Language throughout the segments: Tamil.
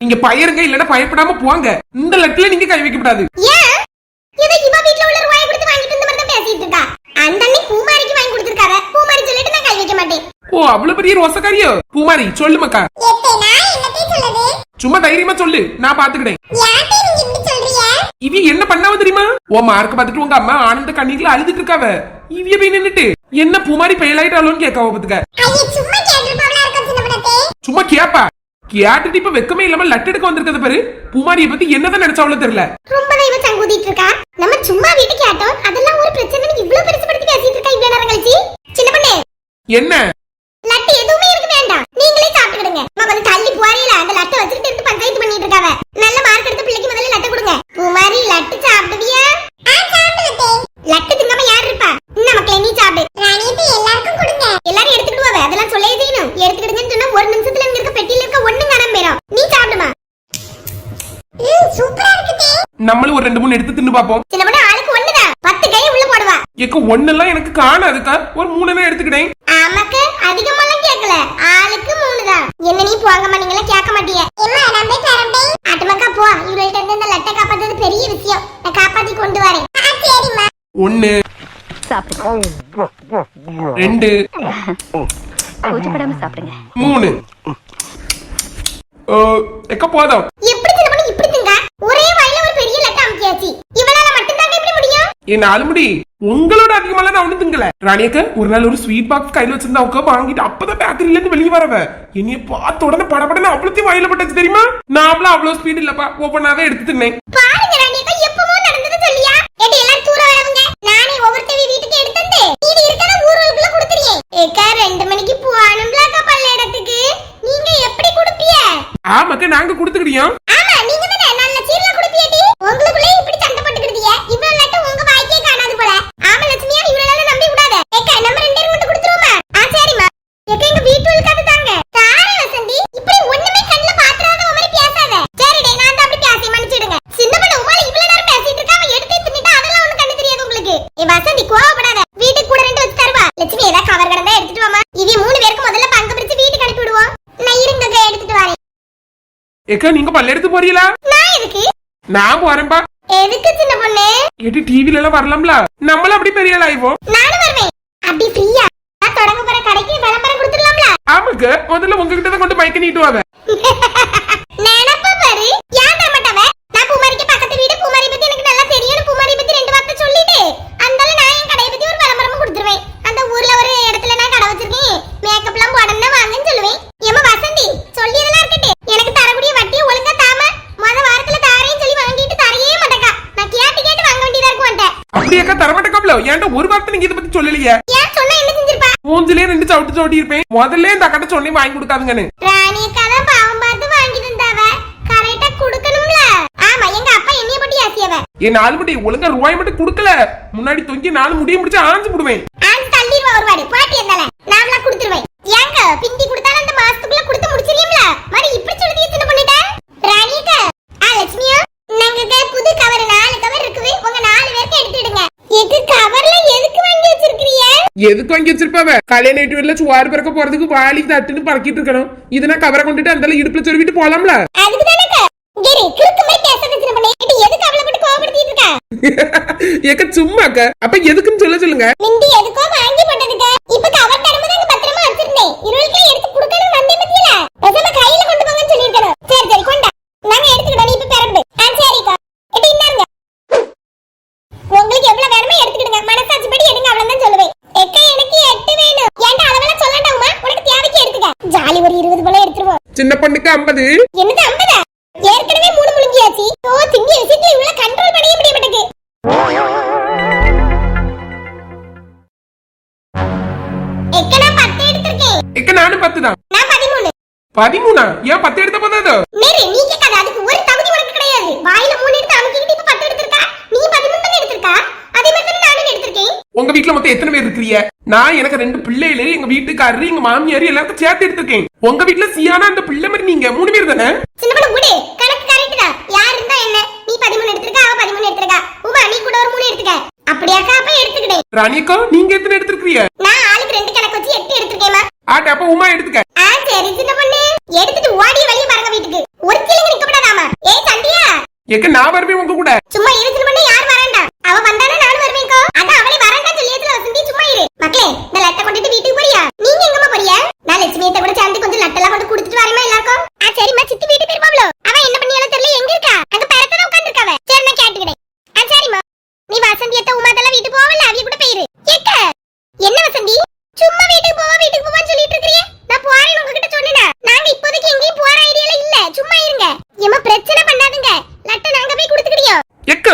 நீங்க பயருங்க இல்லன்னா பயப்படாம போங்க. இந்த லட்டுல நீங்க கை வைக்க கூடாது. ஏன்? இதை இவ வீட்ல உள்ள ரூபாய் கொடுத்து வாங்கிட்டு இந்த மாதிரி தான் பேசிட்டு இருக்கா. அந்த அண்ணி பூமாரிக்கு வாங்கி கொடுத்திருக்காவ பூமாரி சொல்லிட்டு நான் கை வைக்க மாட்டேன். ஓ அவ்வளவு பெரிய ரோசக்காரியோ? பூமாரி சொல்லு மக்கா. சும்மா தைரியமா சொல்லு. நான் சொல்றீங்க இவ என்ன பண்ணாவ தெரியுமா? ஓ மார்க் பார்த்துட்டு உங்க அம்மா ஆனந்த கண்ணீர்ல அழுதுட்டு இருக்காவ. இவிய போய் நின்னுட்டு என்ன பூமாரி பெயலாயிட்டாலும் கேட்காவ பாத்துக்க. சும்மா கேப்பா. கேட்டுட்டு இப்ப வெக்கமே இல்லாம லட்டு எடுக்க வந்திருக்கிறது பாரு. பூமாரிய பத்தி என்னதான் நினைச்சாவளோ தெரியல. ரொம்ப இவ சங்கூதிட்டு இருக்கா? நம்ம சும்மா வீட்டு கேட்டோம். அதெல்லாம் ஒரு பிரச்சனை இவ்ளோ பெருசு படுத்தி பேசிட்டு இருக்கா இவ்வளவு நேரம் கழிச்சு? சின்ன பண்ணே. என்ன? லட்டு எதுவுமே எனக்கு வேண்டாம். நீங்களே சாப்பிட்டுடுங்க அம்மா கொஞ்சம் தள்ளி போறீல அந்த லட்டை வச்சுட்டு எடுத்து பஞ்சாயத்து பண்ணிட்டு இருக்காவ. நல்ல மார்க் எடுத்த பிள்ளைக்கு முதல்ல லட்டு கொடுங்க. பூமாரி லட்டு சாப்பிடுவியா ரெண்டு மூணு எடுத்து தின்னு பாப்போம். சின்ன பண்ண ஆளுக்கு ஒண்ணுதான் பத்து கை உள்ள போடுவா. ஏக்க ஒண்ணெல்லாம் எனக்கு காணாதுக்கா ஒரு மூணு தான் எடுத்துக்கிட்டேன். ஆமாக்கு அதிகமாலாம் கேட்கல ஆளுக்கு மூணு தான் என்ன நீ போங்கம்மா நீங்களே கேட்க மாட்டீங்க எம்மா நம்பே தரம்பே ஆட்டுமக்கா போ. இவள்கிட்ட இருந்து இந்த லட்டை காப்பாத்தது பெரிய விஷயம். நான் காப்பாத்தி கொண்டு வரேன். சரிம்மா. ஒண்ணு ரெண்டு கூச்சப்படாம சாப்பிடுங்க. மூணு. ஓ, எக்க போதும். எப்படி பண்ணி இப்படி திங்க ஒரே வாயில ஒரு பெரிய லட்டை அமுக்கியாச்சு இவளால மட்டும் தாங்க எப்படி முடியும்? என் ஆளுமுடி? உங்களோட அதிகமால நான் ஒண்ணு திங்கல. ராணியக்க ஒரு நாள் ஒரு ஸ்வீட் பாக்ஸ் கையில வச்சிருந்தா உட்கா வாங்கிட்டு அப்பதான் பேக்கரில இருந்து வெளியே வரவ. என்னைய பார்த்த உடனே படபடன்னு அவ்வளோத்தையும் வாயில பட்டுச்சு தெரியுமா? நான் அவ்வளவு அவ்வளவு ஸ்பீட் இல்லப்பா. ஒவ்வொன்னாவே எடுத்து தின்னேன். பாருங்க ராணியக்கா எப்பவோ நடந்தது சொல்லியா? ஏடி எல்லாரும் தூர வரவங்க. நானே ஒவ்வொருத்தவி வீட்டுக்கு எடுத்தந்தே நீடி இருக்கற ஊர்களுக்குள்ள கொடுத்துறியே ஏக்கா ரெண்டு மணிக்கு பல்ல இடத்துக்கு. நீங்க எப்படி கொடுப்பிய ஆமாக்க நாங்க கொடுத்துக்கிட்டியோம் ஆமா நீங்க தானே நல்ல சீரல குடுப்பியடி உங்களுக்குள்ளே இப்படி சண்டை போட்டுக்கிட்டீங்க இவ்வளவு லட்டு உங்க வாய்க்கே காணாது போல ஆமா லட்சுமியா இவ்வளவு நம்பி விடாத ஏக்கா நம்ம ரெண்டு பேரும் மட்டும் கொடுத்துருவோமா ஆ சரிம்மா ஏக்கா எங்க வீட்டுல கதை தாங்க தாரே வசந்தி இப்படி ஒண்ணுமே கண்ணுல பாத்துறாத மாதிரி பேசாத சரிடே நான் தான் அப்படி பேசி மன்னிச்சிடுங்க சின்ன பண்ண உமால இவ்வளவு நேரம் பேசிட்டு இருக்கா அவன் எடுத்து தின்னுட்டா அதெல்லாம் ஒண்ணு கண்ணு தெரியாது உங்களுக்கு ஏ வசந்தி கோவப்படாத வீட்டுக்கு கூட ரெண்டு வச்சு தருவா லட்சுமி ஏதா கவர் கடந்தா எடுத்துட்டு வாமா இவி மூணு பேருக்கு முதல்ல பங்கு பிரிச்சு வீட்டுக்கு அனுப்பி விடுவோம் நான் இருங்க எடுத்துட்டு வரேன் ஏக்கா நீங்க பல்ல எடுத்து போறீங்களா? நான் எதுக்கு? நான் போறேன்பா. எதுக்கு சின்ன பொண்ணு? எட்டு டிவில எல்லாம் வரலாம்ல. நம்மளும் அப்படி பெரிய ஆள் ஆயிப்போம் நானும் வருவேன். அப்படி ஃப்ரீயா? நான் தொடங்க போற கடைக்கு விளம்பரம் கொடுத்துடலாம்ல. ஆமாக்க முதல்ல உங்ககிட்ட தான் கொண்டு மைக்க நீட்டு வாங்க நினப்ப பாரு ஏன் தர மாட்டவ நான் பூமாரிக்கு பக்கத்து வீடு பூமாரி பத்தி எனக்கு நல்லா தெரியும் பூமாரி பத்தி ரெண்டு வார்த்தை சொல்லிட்டு அந்தால நான் என் கடையை பத்தி ஒரு விளம்பரமும் கொடுத்துருவேன் அந்த ஊர்ல ஒரு இடத்துல நான் கடை வச்சிருக்கேன் மேக்கப் எல்லாம் போடணும்னா வாங்கன்னு சொல்லுவேன் ஏமா வசந்தி சொல்லியதெல்லாம் இருக்கட்டு எனக்கு தரக்கூடிய வட்டியை ஒழுங்கா தாம முத வாரத்துல தாரேன்னு சொல்லி வாங்கிட்டு தரையே மாட்டேக்கா நான் கேட்டு கேட்டு வாங்க வேண்டியதா இருக்கும் உன்ட்ட. அப்படியேக்கா தரமாட்டேக்காப்ல ஏன்டா ஒரு வார்த்தை நீங்க இதை பத்தி சொல்லலையே? ஏன் சொன்னா என்ன செஞ்சிருப்பா? மூஞ்சிலே ரெண்டு சவுட்டு சவுட்டி இருப்பேன். முதல்ல இந்த அக்கட்ட சொன்னே வாங்கி கொடுக்காதுங்கன்னு. ராணி கதை பாவம் பார்த்து வாங்கி தந்தாவ கரெக்டா கொடுக்கணும்ல. ஆமா எங்க அப்பா என்னைய போட்டு ஏசியவ என் நாலு முடி ஒழுங்கா ரூபாய் மட்டும் கொடுக்கல. முன்னாடி தொங்கி நாலு முடிய முடிச்சு ஆஞ்சு போடுவேன். ஆன் தள்ளிடுவா ஒரு வாடி பாட்டி இருந்தால. நாமளா கொடுத்துருவேன். ஏங்க பிந்தி கொடுத்தாலும் அந்த மாசத்துக்குள்ள கொடுத்து முடிச்சிருவீங்களா மாதிரி இப்படி சொல்லி சின்ன பண்ணிட்ட ராணிக்க ஆ லட்சுமியா நாங்க புது கவர் நாலு கவர் இருக்குது உங்க நாலு பேருக்கு எடுத்துடுங்க எது கவர்ல எதுக்கு வாங்கி வச்சிருக்கீங்க எதுக்கு வாங்கி வச்சிருப்பாவ கல்யாண நைட்டு வீட்டுல சுவாறு பிறக்க போறதுக்கு வாலி தட்டுன்னு பறக்கிட்டு இருக்கணும். இதுனா கவரை கொண்டுட்டு அந்த இடுப்புல சொருவிட்டு போலாம்ல? ஏக்க சும்மாக்க. அப்ப எதுக்குன்னு சொல்ல சொல்லுங்க மிந்தி எதுக்கோ வாங்கி போட்டதுக்கு இப்ப கவர் தரமா நாங்க பத்திரமா வச்சிருந்தேன் இருபதுக்கு எடுத்து கொடுக்கணும் வந்தே பத்தியில பேசாம கையில கொண்டு போங்கன்னு சொல்லிருக்கணும் சரி சரி கொண்டா நாங்க எடுத்துக்கிட்டோம் நீ இப்ப பெரம்பு ஆ சரிக்கா எட்டி இந்தாங்க உங்களுக்கு எவ்வளவு வேணுமோ எடுத்துக்கிடுங்க மனசாட்சி படி எடுங்க அவ்வளவுதான் சொல்லுவேன் எக்க எனக்கு எட்டு வேணும் ஏன்டா அளவெல்லாம் சொல்லண்டாமா உனக்கு தேவைக்கு எடுத்துக்க ஜாலி ஒரு இருபது போல எடுத்துருவோம் சின்ன பொண்ணுக்கு ஐம்பது. என்னது ஐம்பதா? ஏற்கனவே மூணு முழுங்கியாச்சு. ஓ திங்க விஷயத்துல இவ்வளவு கண்ட்ரோல் பண்ணவே முடிய மாட்டேங்குது எக்க நான் பத்து எடுத்திருக்கேன். ஏக்க நானும் பத்து தான் நான் பதிமூணு. பதிமூணா? ஏன் பத்து எடுத்த போதாதோ? மேரி நீ கேட்காத அதுக்கு நான் எனக்கு ரெண்டு பிள்ளைகளே எங்க வீட்டுக்காரரு எங்க மாமியார் எல்லாருக்கும் சேர்த்து எடுத்திருக்கேன். உங்க வீட்டுல சியானா அந்த பிள்ளை மாதிரி நீங்க மூணு பேர் தானே? சின்ன பண்ண மூடு. கணக்கு கரெக்ட் தான் யார் இருந்தா என்ன? நீ 13 எடுத்திருக்க அவ 13 எடுத்திருக்கா. உமா நீ கூட ஒரு மூணு எடுத்துக்க. அப்படியாக்கா அப்ப எடுத்துக்கிட்டேன். ராணிக்கா நீங்க எத்தனை எடுத்திருக்கீங்க நான் ஆளுக்கு ரெண்டு கணக்கு வச்சு எட்டு எடுத்திருக்கேமா ஆட்ட அப்ப உமா எடுத்துக்க. ஆ சரி சின்ன பண்ணு. எடுத்துட்டு ஓடி வெளிய பாருங்க வீட்டுக்கு. ஒரு கிளங்க நிக்க கூடாதாமா ஏய் சந்தியா எக்க நான் வரவே உங்க கூட?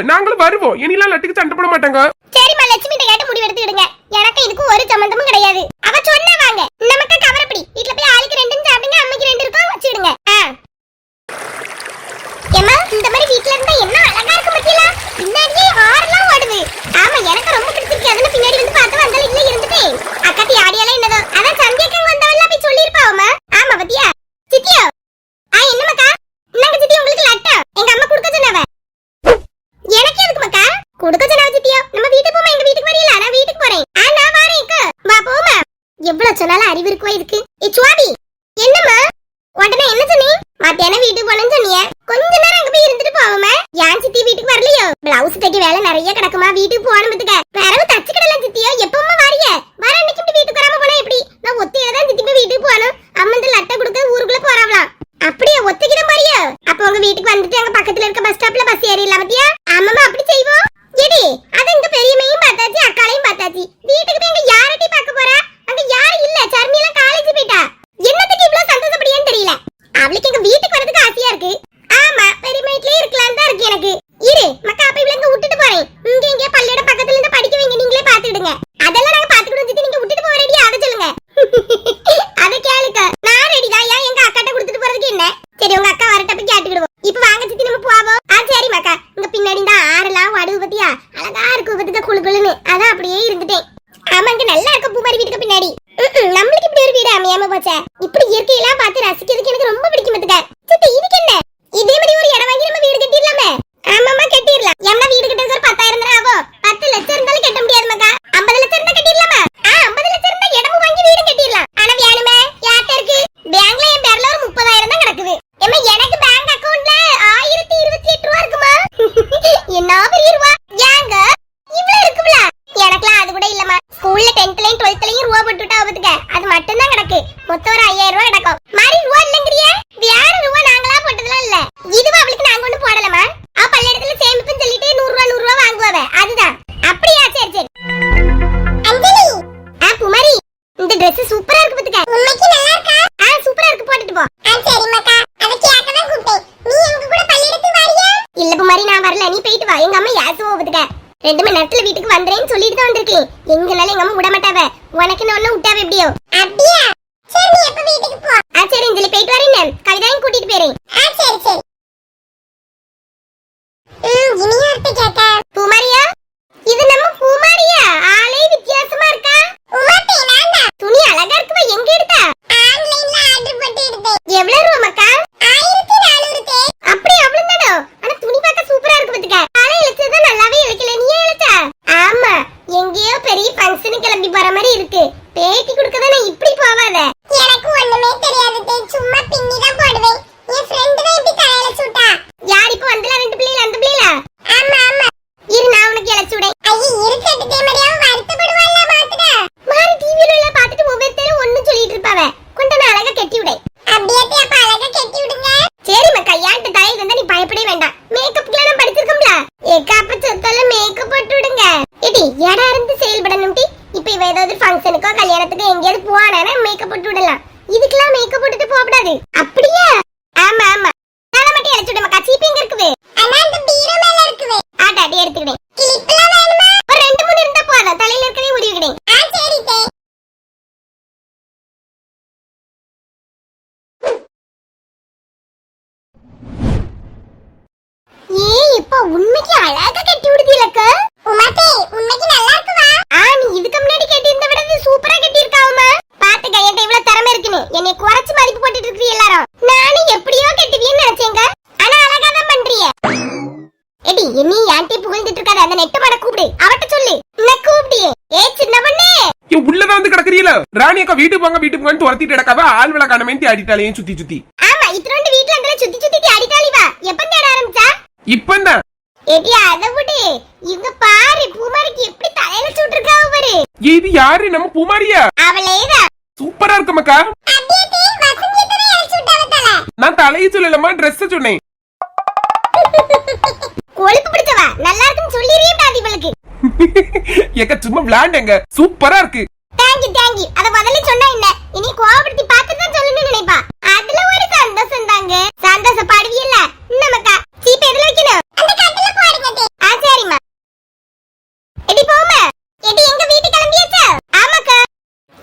நாங்களும் வருவோம். இனிலாம் லட்டுக்கு சண்டை போட மாட்டாங்க. நிறைய கிடக்குமா? வீட்டுக்கு போகணும் பத்துக்க பிறகு தச்சுக்கிடலாம் சித்தியோ. எப்பவுமே வாரிய? மொத்தம் ஒரு ஐயாயிரம் ரூபாய் கிடக்கும் மாதிரி ரூபா இல்லைங்கிறிய? வேற ரூபா? நாங்களா போட்டதுலாம் இல்ல. இதுவா அவளுக்கு நாங்க ஒண்ணு போடலமா அவ இடத்துல சேமிப்புன்னு சொல்லிட்டு நூறு ரூபா நூறு ரூபா வாங்குவாவ. அதுதான். அப்படியா? சரி சரி. அஞ்சலி. ஆ குமாரி. இந்த ட்ரெஸ் சூப்பரா இருக்கு பாத்துக்க. உண்மைக்கு நல்லா இருக்கா? ஆ சூப்பரா இருக்கு. போட்டுட்டு போ. ஆ சரி மக்கா. அத கேட்க கூப்பிட்டேன். நீ எங்க கூட பள்ளியிடத்துக்கு வாரியா? இல்ல குமாரி நான் வரல. நீ போயிட்டு வா. எங்க அம்மா யாசுவோ பாத்துக்க. ரெண்டு மணி நேரத்துல வீட்டுக்கு வந்துறேன்னு சொல்லிட்டு தான் வந்திருக்கேன். எங்களால எங்க அம்மா விட மாட்டாவ. உனக்கு நான் ஒண்ணு விட்டாவ எப்படியோ? அப்படியா? சரி நீ எப்ப வீட்டுக்கு போ. ஆ சரி இந்தல போயிட்டு வரேன் கவிதாவையும் கூட்டிட்டு போறேன் ஆ சரி சரி. ம் இனியா அத்தை கேட்டா? பூமாரியா? இது நம்ம பூமாரியா? ஆளே வித்தியாசமா இருக்கா? உமாத்தே நான் தான் துணி அழகா இருக்குமா எங்க எடுத்த? ஆன்லைன்ல ஆர்டர் போட்டு எடுத்தேன் எவ்வளவு ரூபா மக்கா? ஆயிரத்தி நானூறு தே. அப்படி அவ்வளவு தானோ ஆனா துணி பார்க்க சூப்பரா இருக்கு பாத்துக்க. ஆளே இழுச்சது நல்லாவே இழுக்கல. நீயே இழுத்த? ஏக்கா சொத்தல மேக்கப் போட்டு விடுங்க. இடி எடா இருந்து செயல்படணும் டி. இப்ப இவ ஏதாவது ஃபங்க்ஷனுக்கோ கல்யாணத்துக்கோ எங்கேயாவது போவானா மேக்கப் போட்டு விடலாம். இதுக்கெல்லாம் மேக்கப் போட்டுட்டு போகக்கூடாது. அப்ப உண்மைக்கு அழகா கட்டி விடுதீலக்க உமாட்டி உண்மைக்கு நல்லா இருக்குவா? ஆ நீ இதுக்கு முன்னாடி கட்டி இருந்த விட சூப்பரா கட்டி இருக்காவுமா பாத்துக்க என்கிட்ட இவ்வளவு திறமை இருக்குன்னு. என்னை குறைச்சு மதிப்பு போட்டுட்டு இருக்கிறீ எல்லாரும். நானும் எப்படியோ கட்டுவியன்னு நினைச்சேங்க ஆனா அழகா தான் பண்றிய எடி என்னி ஆண்டி புகழ்ந்துட்டு இருக்காத. அந்த நெட்டு பட கூப்பிடு. அவட்ட சொல்லு. நான் கூப்பிடியே ஏ சின்ன பண்ணே. உள்ளதான் வந்து கிடக்குறீல? ராணி அக்கா வீட்டுக்கு போங்க வீட்டுக்கு போங்கன்னு துரத்திட்டு கிடக்காவ. ஆள் விளக்க அனமேந்தி அடிட்டாலையும் சுத்தி சுத்தி. ஆமா இத்தனை வீட்டுல அங்கே சுத்தி சுத்தி அடிட்டாலிவா எப்ப தேட ஆரம்பிச்சா? இப்பந்தான். ஏடி அத விடு. இங்க பாரு பூமாரிக்கு எப்படி தலையில சுட்டிருக்காவ பாரு இது யாரு? நம்ம பூமாரியா? அவளேதான் சூப்பரா இருக்கு மக்கா. நான் தலையை சொல்லலமா Dress சொன்னேன். கொழுப்பு பிடிச்சவா? நல்லா இருக்குன்னு சொல்லிடுறியே பாதி இவளுக்கு. எக்க சும்மா விளையாண்டங்க. சூப்பரா இருக்கு. தேங்க்யூ தேங்க்யூ அத முதல்ல சொன்னா என்ன? இனி கோவப்படுத்தி பார்த்துட்டு தான் சொல்லணும்னு நினைப்பா அதுல ஒரு சந்தோஷம் தாங்க சந்தோஷப்படுவியல்ல நமக்கா சீப் எதுல வைக்கணும் அந்த கட்டில போடுங்க ஆ சரிம்மா எடி போமா எடி எங்க வீட்டு கிளம்பியாச்சா ஆமாக்கா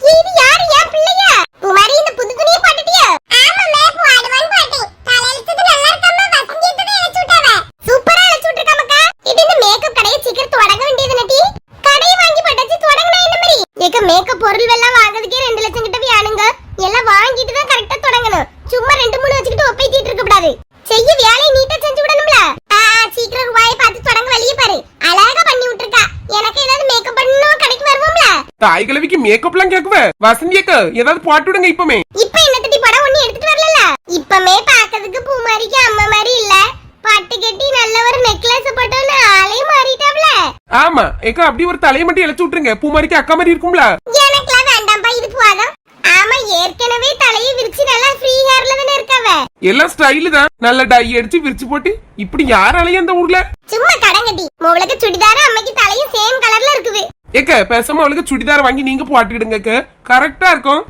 இது யாரு என் பிள்ளையா குமாரி இந்த புது துணியை போட்டுட்டியா ஆமாமே போடுவான் போட்டேன் தலையில நல்லா இருக்கம்மா வசந்தி தான் இழைச்சு விட்டாவ சூப்பரா இழைச்சு விட்டுருக்காமக்கா இது இந்த மேக்கப் கடையை சீக்கிரம் தொடங்க வேண்டியது நட்டி கடையை வாங்கி பட்டாச்சு தொடங்கினா என்ன மாதிரி ஏக்க மேக்கப் பொருள் எல்லாம் வாங்குறதுக்கே ரெண்டு லட்சம் கிட்ட வேணுங்க எல்லாம் வாங்கிட்டு தான் கரெக்டா தொடங்கணும் சும்மா ரெண்டு மூணு வச்சுக்கிட்டு ஒப்பைத்திட்டு இருக்க கூடாது செய்ய வேலையை நீட்டா செஞ்சு விடணும்ல ஆ, சீக்கிரம் வாயை பார்த்து தொடங்க வழியே பாரு அழகா பண்ணி விட்டுருக்கா எனக்கு ஏதாவது மேக்கப் பண்ணணும் கடைக்கு வருவோம்ல கிழவிக்கு மேக்கப்லாம் கேக்குவ. வசந்தி அக்கா ஏதாவது போட்டு விடுங்க இப்பமே இப்ப என்னத்தடி படம் ஒண்ணு எடுத்துட்டு வரல இப்பமே பாக்கிறதுக்கு பூ மாதிரிக்கு அம்மா மாதிரி இல்ல. பட்டு கட்டி நல்ல ஒரு நெக்லஸ் போட்டோன்னு ஆளே மாறிட்டாப்ல. ஆமா ஏக்கா அப்படி ஒரு தலையை மட்டும் இழைச்சு விட்டுருங்க. பூமாரிக்கு அக்கா மாதிரி இருக்கும்ல. எனக்குலாம் வேண்டாம்ப்பா இது போதும். ஆமா ஏற்கனவே தலையை விரிச்சு நல்லா ஃப்ரீ ஹேர்ல தானே இருக்காவ. எல்லாம் ஸ்டைலு தான். நல்ல டை அடிச்சு விரிச்சு போட்டு இப்படி யாராலையும் அந்த ஊர்ல சும்மா கடங்கட்டி உங்களுக்கு சுடிதார அம்மைக்கு தலையும் சேம் கலர்ல இருக்குது. ஏக்க பேசாம அவளுக்கு சுடிதார் வாங்கி நீங்க போட்டுக்கிடுங்க கரெக்டா இருக்கும்.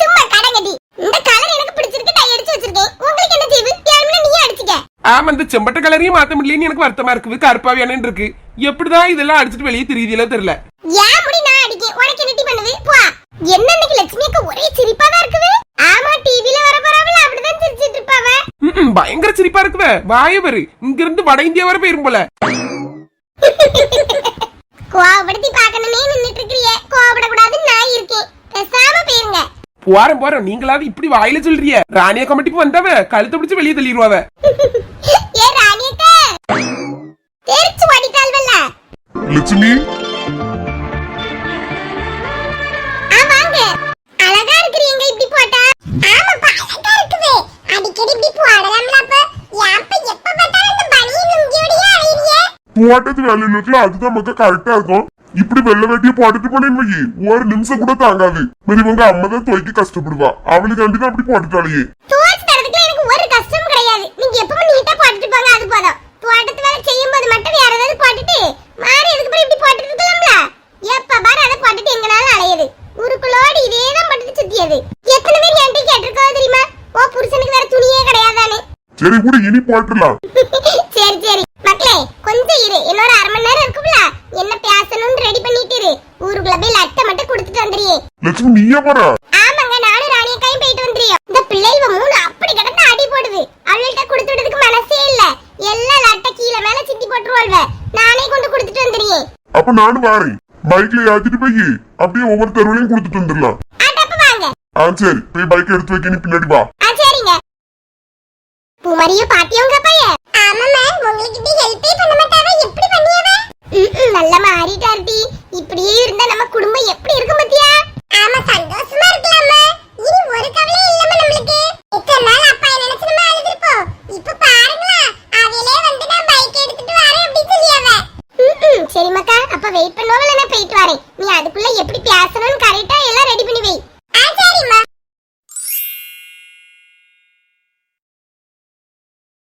சும்மா கடங்கட்டி இந்த கலர் எனக்கு பிடிச்சிருக்கு டை அடிச்சு வச்சிருக்கேன். உங்களுக்கு என்ன செய்வு வேணும்னா நீயே அடிச்சுக்க. ஆமா இந்த செம்பட்ட கலரையும் மாத்த முடியலன்னு எனக்கு வருத்தமா இருக்குது. கருப்பா வேணும்னு இருக்கு. எப்படிதான் இதெல்லாம் அடிச்சிட்டு வெளியே தெரியுதுல தெரியல. ஏன் முடி நான் அடிக்கேன்? உனக்கு என்னடி பண்ணுது? போ. என்ன இன்னைக்கு லட்சுமி அக்கா ஒரே சிரிப்பா தான் இருக்குது? ஆமா டிவில வர போறாவல அப்படிதான் சிரிச்சிட்டு இருப்பாவ. பயங்கர சிரிப்பா இருக்குவ. வாயவரு. இங்க இருந்து வட இந்தியா வர போயிரும் போல. கோவப்படுத்தி பார்க்கணுமே நின்னுட்டு இருக்கிறியே கோவப்படக்கூடாதுன்னு நான் இருக்கேன். பேசாம போயிருங்க. போறேன் போறேன். நீங்களாவது இப்படி வாயில சொல்றிய. ராணியா கமிட்டிக்கு வந்தவ? கழுத்தை பிடிச்சு வெளியே தள்ளிடுவாவ? ஏ ராணியக்கா! தெரிச்சு ஓடிட்டாள்வல்ல. லட்சுமி போட்டது வேலையில இருக்குல்ல அதுதான் மக்கள் கரெக்டா இருக்கும். இப்படி வெள்ளை வேட்டிய போட்டுட்டு போனேன்னு ஒரு நிமிஷம் கூட தாங்காது. மாதிரி இவங்க அம்மா தான் துவைக்க கஷ்டப்படுவா. அவளுக்கு தான் அப்படி போட்டுட்டாலேயே வேலை சரி கூட இனி போட்டுடலாம். சரி சரி. மக்களே கொஞ்சம் இரு. இன்னொரு அரை மணி நேரம் இருக்கும்ல. என்ன பேசணும்னு ரெடி பண்ணிட்டு இரு. ஊருக்குள்ள போய் லட்டை மட்டும் கொடுத்துட்டு வந்துறியே லட்சுமி நீயே போற ஆமாங்க நானும் ராணியக்காயும் போயிட்டு வந்துறியோம் இந்த பிள்ளைங்க மூணு அப்படி கிடந்து அடி போடுது. அவள்கிட்ட கொடுத்து விடுறதுக்கு மனசே இல்ல. எல்லாம் லட்டை கீழே மேல சித்தி போட்டுருவாள்வ நானே கொண்டு கொடுத்துட்டு வந்துறியே அப்ப நானும் வாரேன். பைக்ல ஏத்திட்டு போய் அப்படியே ஒவ்வொரு தெருவிலையும் கொடுத்துட்டு வந்துடலாம் ஆ சரி. போய் பைக் எடுத்து வைக்க நீ பின்னாடி வா. ஆ சரிங்க. பூமரிய பாட்டியவங்க பைய உங்களுக்கு இப்படி ஹெல்ப்பே பண்ண மாட்டாரா? எப்படி